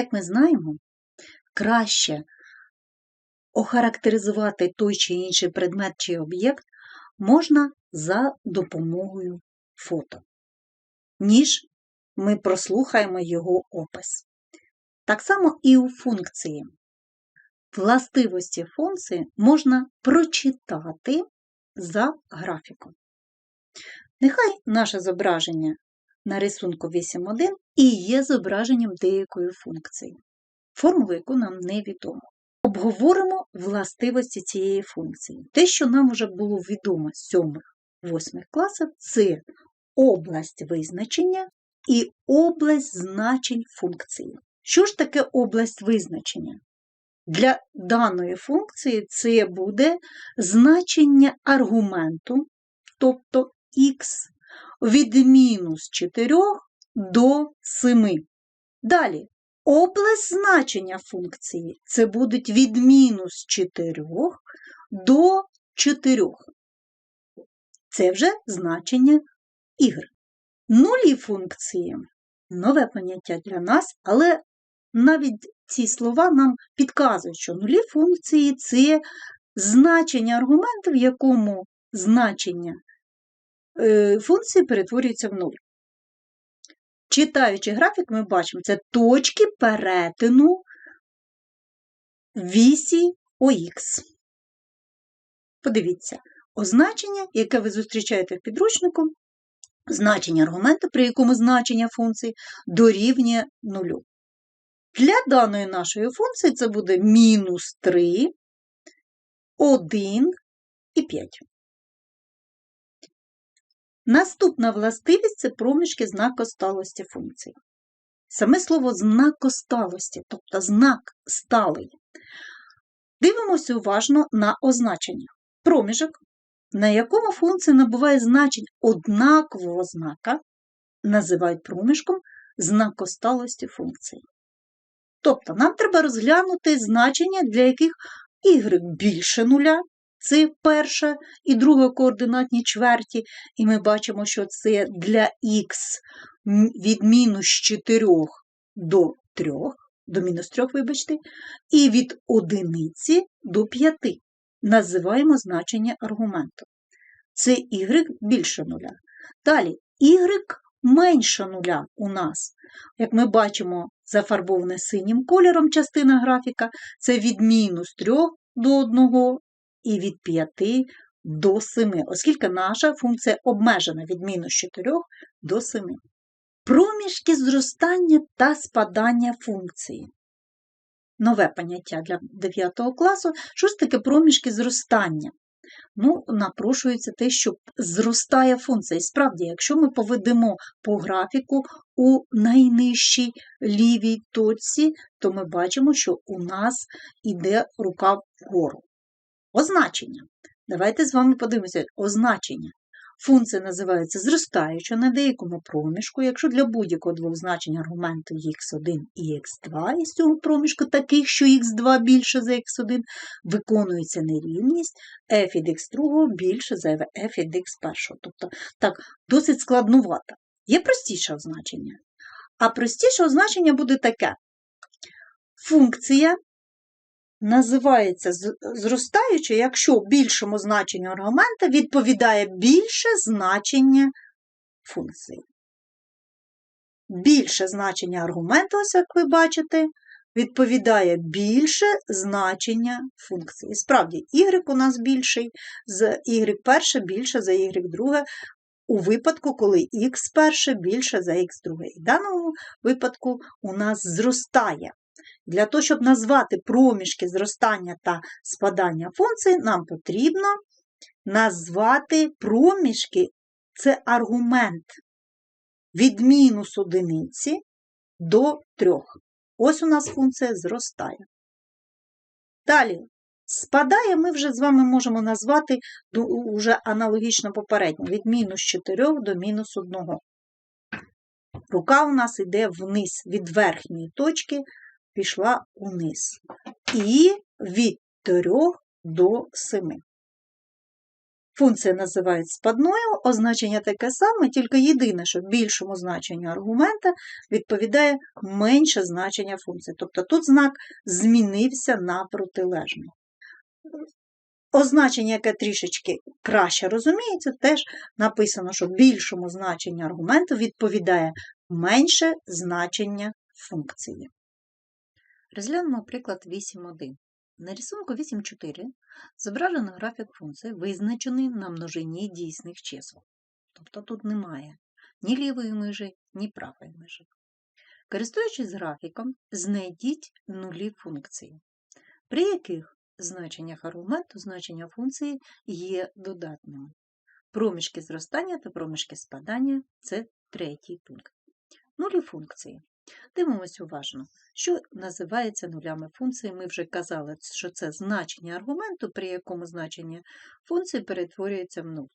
Як ми знаємо, краще охарактеризувати той чи інший предмет чи об'єкт можна за допомогою фото, ніж ми прослухаємо його опис. Так само і у функції. Властивості функції можна прочитати за графіком. Нехай наше зображення на рисунку 8.1 і є зображенням деякої функції, формулу яку нам невідомо. Обговоримо властивості цієї функції. Те, що нам вже було відомо з 7-8 класів, це область визначення і область значень функції. Що ж таке область визначення? Для даної функції це буде значення аргументу, тобто х, від мінус 4 до 7. Далі, область значення функції це будуть від мінус 4 до 4. Це вже значення ігр. Нулі функції нове поняття для нас, але навіть ці слова нам підказують, що нулі функції це значення аргументу, в якому значення функції перетворюється в нуль. Читаючи графік, ми бачимо, це точки перетину вісі ОХ. Подивіться, означення, яке ви зустрічаєте в підручнику, значення аргументу, при якому значення функції дорівнює нулю. Для даної нашої функції це буде мінус 3, 1 і 5. Наступна властивість це проміжки знакосталості функції. Саме слово знакосталості, тобто знак сталий. Дивимося уважно на означення. Проміжок, на якому функція набуває значень однакового знака, називають проміжком знакосталості функції. Тобто нам треба розглянути значення, для яких y більше нуля, це перша і друга координатні чверті, і ми бачимо, що це для х від мінус 4 до 3, до мінус 3, вибачте, і від одиниці до 5. Називаємо значення аргументу. Це y більше нуля. Далі y менше нуля у нас. Як ми бачимо, зафарбоване синім кольором частина графіка, це від мінус 3 до 1 і від 5 до 7, оскільки наша функція обмежена від мінус 4 до 7. Проміжки зростання та спадання функції. Нове поняття для 9 класу. Що ж таке проміжки зростання? Ну, напрошується те, що зростає функція. І справді, якщо ми поведемо по графіку у найнижчій лівій точці, то ми бачимо, що у нас іде рука вгору. Означення. Давайте з вами подивимося означення. Функція називається зростаюча на деякому проміжку, якщо для будь-якого двох значень аргументу х1 і х2 із цього проміжку, таких, що х2 більше за х1, виконується нерівність f від х2 більше за f від х1. Тобто, так, досить складнувато. Є простіше означення. А простіше означення буде таке. Функція називається зростаючою, якщо більшому значенню аргумента відповідає більше значення функції. Більше значення аргументу, ось як ви бачите, відповідає більше значення функції. Справді, y у нас більший, з y перше більше за y друге, у випадку, коли x перше більше за x друге. І в даному випадку у нас зростає для того, щоб назвати проміжки зростання та спадання функцій, нам потрібно назвати проміжки це аргумент від мінус одиниці до трьох. Ось у нас функція зростає. Далі, спадає, ми вже з вами можемо назвати вже аналогічно попередньо, від мінус 4 до мінус 1. Рука у нас йде вниз від верхньої точки пішла униз. І від 3 до 7. Функція називають спадною, означення таке саме, тільки єдине, що більшому значенню аргумента відповідає менше значення функції. Тобто тут знак змінився на протилежний. Означення, яке трішечки краще розуміється, теж написано, що більшому значенню аргументу відповідає менше значення функції. Розглянемо приклад 8.1. На рисунку 8.4 зображено графік функції, визначений на множині дійсних чисел. Тобто тут немає ні лівої межі, ні правої межі. Користуючись графіком, знайдіть нулі функції, при яких значеннях аргументу значення функції є додатними. Проміжки зростання та проміжки спадання це третій пункт. Нулі функції. Дивимося уважно, що називається нулями функції. Ми вже казали, що це значення аргументу, при якому значення функції перетворюється в нуль.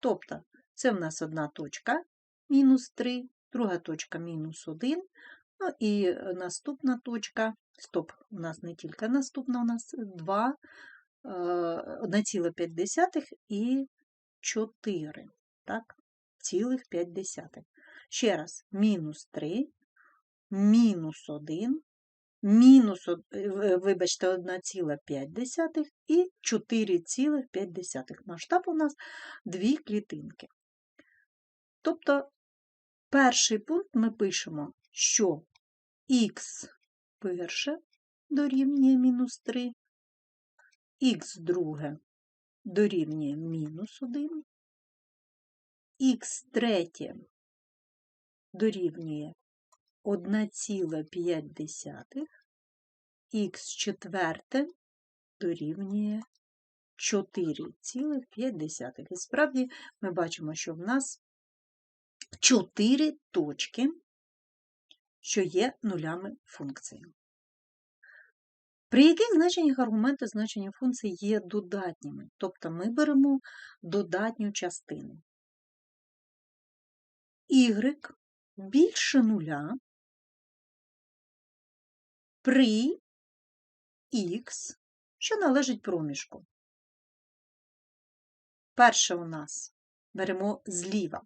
Тобто, це в нас одна точка мінус 3, друга точка мінус 1, ну і наступна точка, стоп, у нас не тільки наступна, у нас 2, 1,5 і 4, так, цілих 5 десятих. Ще раз, мінус 3, мінус 1, мінус, вибачте, 1,5 і 4,5. Масштаб у нас дві клітинки. Тобто, перший пункт ми пишемо, що х перше дорівнює мінус 3, х друге дорівнює мінус 1, х третє дорівнює 1,5, х четверте дорівнює 4,5. І справді ми бачимо, що в нас 4 точки, що є нулями функції. При яких значеннях аргументи значення функції є додатніми, тобто ми беремо додатню частину. Y більше нуля при х, що належить проміжку. Перше у нас беремо зліва.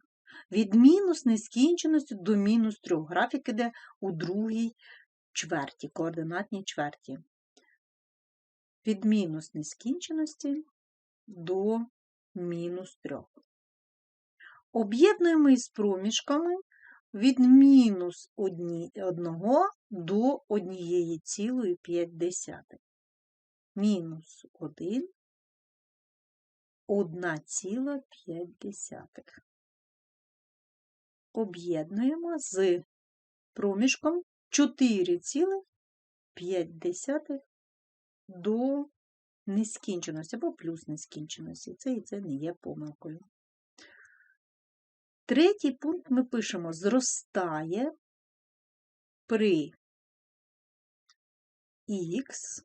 Від мінус нескінченості до мінус 3. Графік іде у другій чверті, координатній чверті. Від мінус нескінченості до мінус 3. Об'єднуємо із проміжками від мінус 1 до 1,5. Мінус 1, 1,5. Об'єднуємо з проміжком 4,5 до нескінченості або плюс нескінченості. Це і це не є помилкою. Третій пункт ми пишемо зростає при х,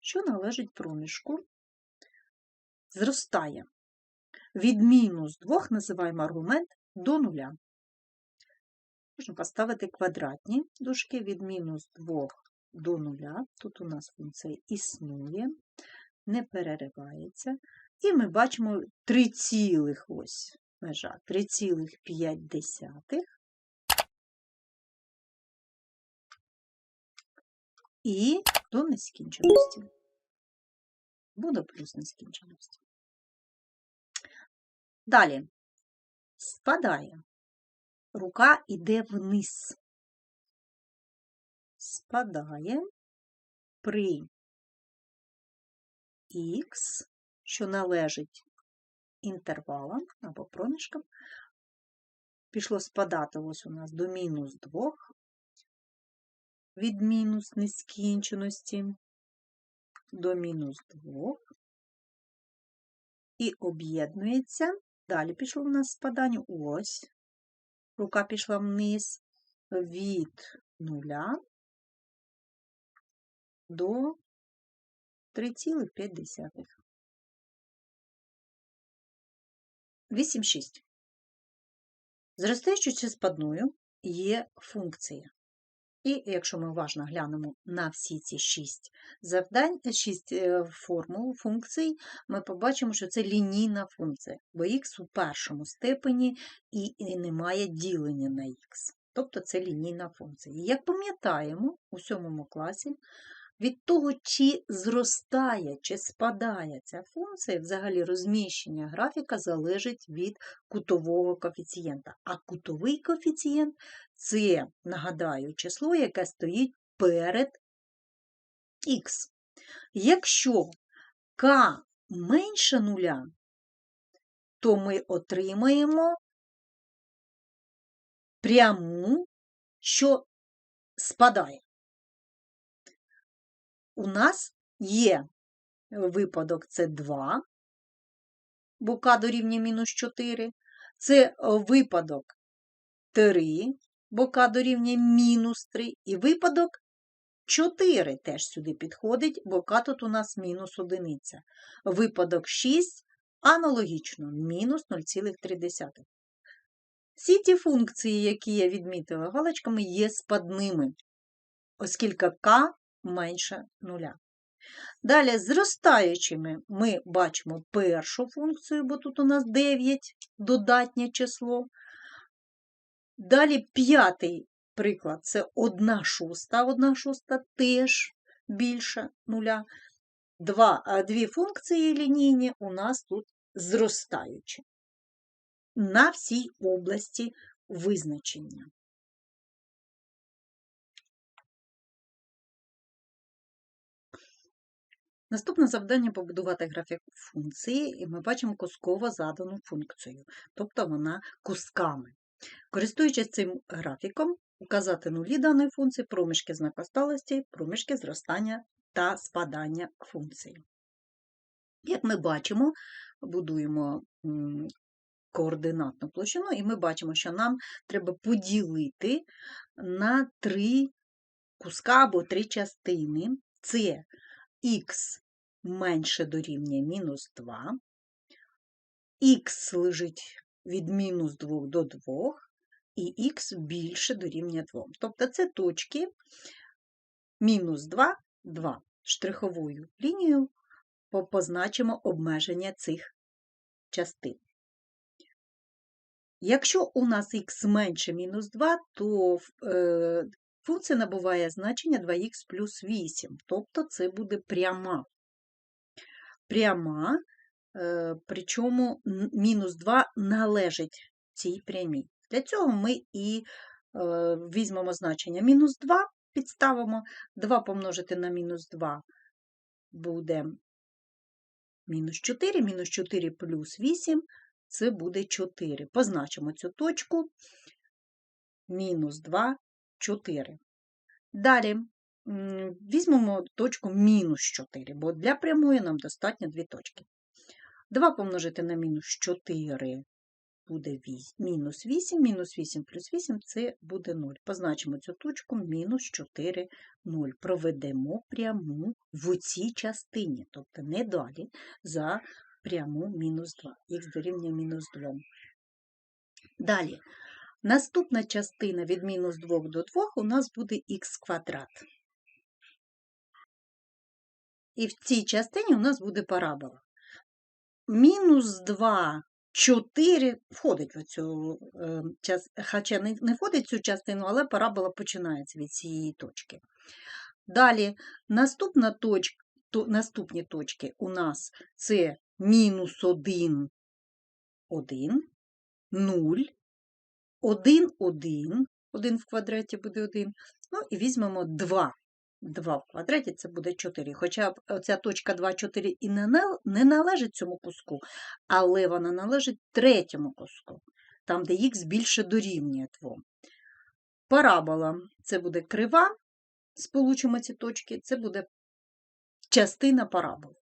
що належить проміжку, зростає. Від мінус 2 називаємо аргумент до нуля. Можна поставити квадратні дужки від мінус 2 до нуля. Тут у нас функція існує, не переривається. І ми бачимо 3 цілих ось межа 3,5 і до нескінченості. Буде плюс нескінченості. Далі спадає. Рука йде вниз. Спадає при х, що належить інтервалом або проміжком. Пішло спадати ось у нас до мінус 2 від мінус нескінченості до мінус 2 і об'єднується. Далі пішло у нас спадання ось. Рука пішла вниз від нуля до 3,5. 8,6. Зростаючи чи спадною є функція. І якщо ми уважно глянемо на всі ці шість завдань, шість е, формул, функцій, ми побачимо, що це лінійна функція, бо х у першому степені і немає ділення на х. Тобто це лінійна функція. І як пам'ятаємо, у сьомому класі від того, чи зростає, чи спадає ця функція, взагалі розміщення графіка залежить від кутового коефіцієнта. А кутовий коефіцієнт це, нагадаю, число, яке стоїть перед х. Якщо k менше нуля, то ми отримаємо пряму, що спадає у нас є випадок це 2, бо k дорівнює мінус 4. Це е, випадок 3, бо k дорівнює мінус 3. І випадок 4 теж сюди підходить, бо k тут у нас мінус 1. Випадок 6 аналогічно мінус 0,3. Всі ті функції, які я відмітила галочками, є спадними, оскільки k менше нуля. Далі, зростаючими ми бачимо першу функцію, бо тут у нас 9 додатнє число. Далі п'ятий приклад це 1 шоста, 1 шоста теж більше нуля. Два, Дві функції лінійні у нас тут зростаючі на всій області визначення. Наступне завдання побудувати графік функції, і ми бачимо кусково задану функцію, тобто вона кусками. Користуючись цим графіком, указати нулі даної функції, проміжки знакосталості, проміжки зростання та спадання функції. Як ми бачимо, будуємо координатну площину, і ми бачимо, що нам треба поділити на три куска або три частини. Це х менше дорівнює мінус 2, х лежить від мінус 2 до 2, і х більше дорівнює 2. Тобто це точки мінус 2, 2. Штриховою лінією позначимо обмеження цих частин. Якщо у нас х менше мінус 2, то е, Функція набуває значення 2х плюс 8, тобто це буде пряма. Пряма, е, причому мінус 2 належить цій прямій. Для цього ми і е, візьмемо значення мінус 2, підставимо 2 помножити на мінус 2 буде мінус 4, мінус 4 плюс 8 це буде 4. Позначимо цю точку мінус 2 4. Далі візьмемо точку мінус 4, бо для прямої нам достатньо дві точки. 2 помножити на мінус 4 буде мінус 8, мінус 8 плюс 8 це буде 0. Позначимо цю точку мінус 4, 0. Проведемо пряму в цій частині, тобто не далі за пряму мінус 2, х дорівнює мінус 2. Далі Наступна частина від мінус 2 до 2 у нас буде х квадрат. І в цій частині у нас буде парабола. Мінус 2, 4 входить в цю е, хоча не входить в цю частину, але парабола починається від цієї точки. Далі, наступна точка, то, наступні точки у нас це мінус 1, 1, 0, 1, 1, 1 в квадраті буде 1. Ну і візьмемо 2. 2 в квадраті це буде 4. Хоча ця точка 2, 4 і не належить цьому куску, але вона належить третьому куску, там, де х більше дорівнює 2. Парабола це буде крива, сполучимо ці точки, це буде частина параболи.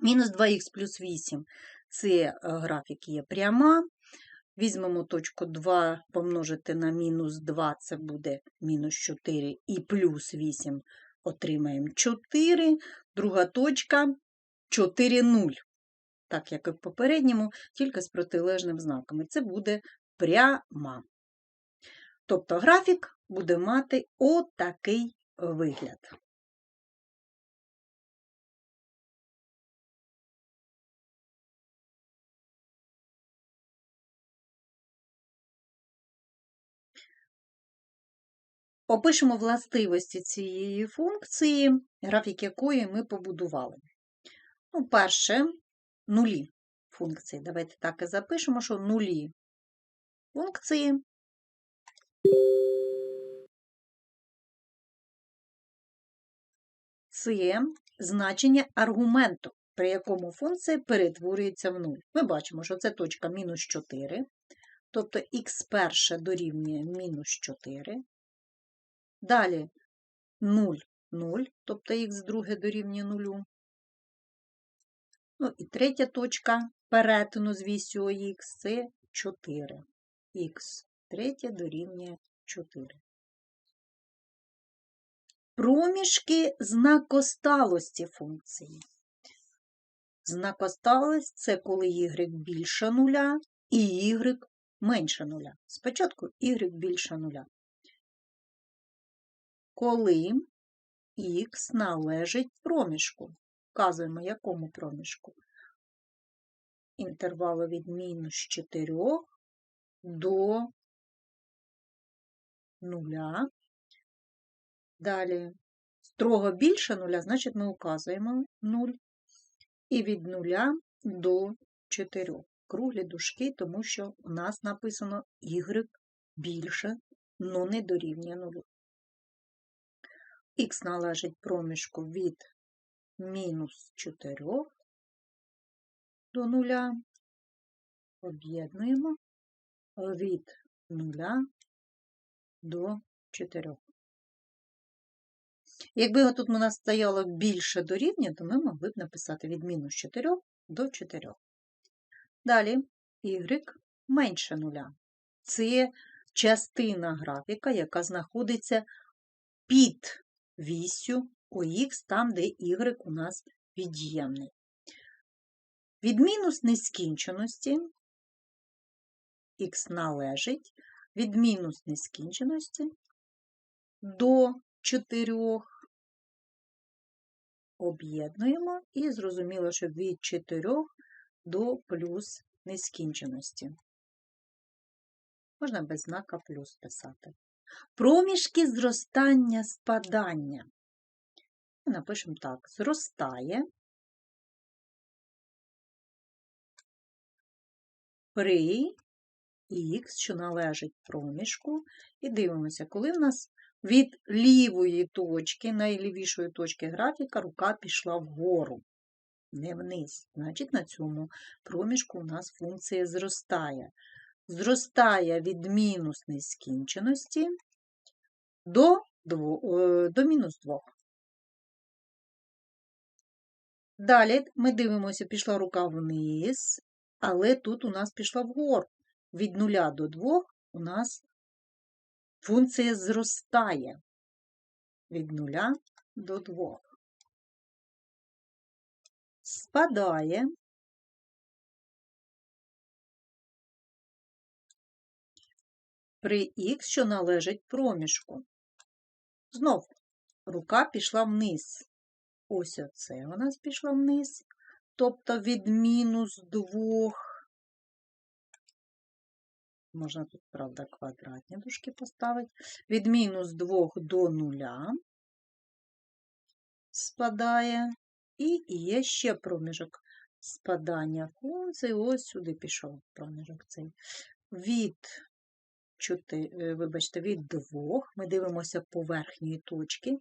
Мінус 2х плюс 8 це е, графік є пряма. Візьмемо точку 2 помножити на мінус 2, це буде мінус 4 і плюс 8 отримаємо 4. Друга точка 4, 0. Так, як і в попередньому, тільки з протилежним знаком. Це буде пряма. Тобто графік буде мати отакий вигляд. Опишемо властивості цієї функції, графік якої ми побудували. Ну, Перше, нулі функції. Давайте так і запишемо, що нулі функції. Це значення аргументу, при якому функція перетворюється в 0. Ми бачимо, що це точка мінус 4, тобто х перше дорівнює мінус 4. Далі 0, 0, тобто х друге дорівнює 0. Ну і третя точка перетину з вісю х це 4. Х третє дорівнює 4. Проміжки знакосталості функції. Знакосталость це коли y більше нуля і y менше нуля. Спочатку y більше нуля. Коли х належить проміжку. Вказуємо, якому проміжку. Інтервалу від мінус 4 до нуля. Далі строго більше нуля, значить ми указуємо 0. І від нуля до 4. Круглі дужки, тому що у нас написано y більше, но не дорівнює 0. Х належить проміжку від мінус 4 до 0. Об'єднуємо від 0 до 4. Якби тут у нас стояло більше дорівнює, то ми могли б написати від мінус 4 до 4. Далі y менше 0. Це частина графіка, яка знаходиться під вісю ОХ, там, де y у нас від'ємний. Від мінус нескінченості х належить від мінус нескінченості до 4 об'єднуємо і зрозуміло, що від 4 до плюс нескінченості. Можна без знака плюс писати. Проміжки зростання спадання. Напишемо так: зростає при х, що належить проміжку, і дивимося, коли в нас від лівої точки, найлівішої точки графіка, рука пішла вгору, не вниз. Значить, на цьому проміжку у нас функція зростає. Зростає від мінус нескінченості до, е, до мінус 2. Далі ми дивимося, пішла рука вниз, але тут у нас пішла вгору. Від 0 до 2 у нас функція зростає від 0 до 2. Спадає при х, що належить проміжку. Знов рука пішла вниз. Ось оце у нас пішло вниз. Тобто від мінус 2, можна тут, правда, квадратні дужки поставити, від мінус 2 до 0 спадає. І є ще проміжок спадання функції. Ось сюди пішов проміжок цей. Від 4, вибачте, від 2 ми дивимося по верхньої точки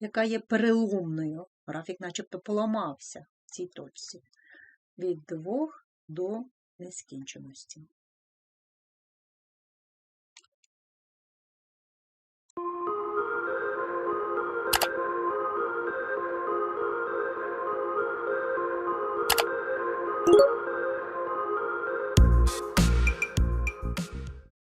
яка є переломною. Графік начебто поламався в цій точці. Від 2 до нескінченості.